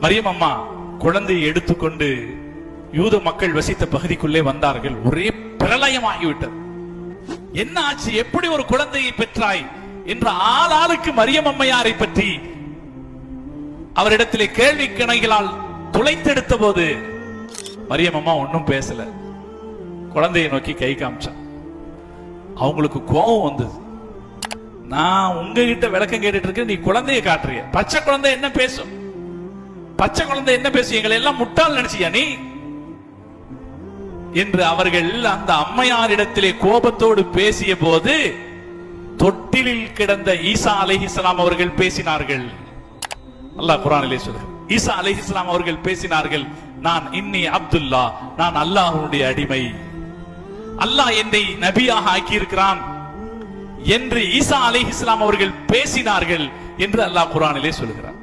மரியம் அம்மா குழந்தையை எடுத்துக்கொண்டு யூத மக்கள் வசித்த பகுதிக்குள்ளே வந்தார்கள். ஒரே பிரளயமாகிவிட்டது. என்ன ஆச்சு? எப்படி ஒரு குழந்தையை பெற்றாய் என்ற ஆளாளுக்கு மரியம் அம்மையாரை பற்றி அவரிடத்திலே கேள்வி கிணைகளால் துளைத்தெடுத்த போது மரியம் அம்மா ஒன்னும் பேசல. குழந்தையை நோக்கி கை காமிச்சான். அவங்களுக்கு கோபம் வந்தது. நான் உங்ககிட்ட விளக்கம் கேட்டுட்டு இருக்கேன் நீ குழந்தையை காட்டுறிய? பச்சை குழந்தை என்ன பேசும்? பச்சை குழந்தை என்ன பேசும்? எங்களை எல்லாம் முட்டாள் நினைச்சியா நீ? என்று அவர்கள் அந்த அம்மையாரிடத்திலே கோபத்தோடு பேசிய போது தொட்டிலில் கிடந்த ஈசா அலைஹிஸ்ஸலாம் அவர்கள் பேசினார்கள். அல்லாஹ் குரானிலே சொல்லுங்க ஈசா அலைஹிஸ்ஸலாம் அவர்கள் பேசினார்கள் நான் இன்னி அப்துல்லா நான் அல்லாஹ்வுடைய அடிமை. அல்லாஹ் என்னை நபியாக ஆக்கியிருக்கிறான். என்று ஈசா அலைஹிஸ்ஸலாம் அவர்கள் பேசினார்கள் என்று அல்லாஹ் குரானிலே சொல்லுகிறார்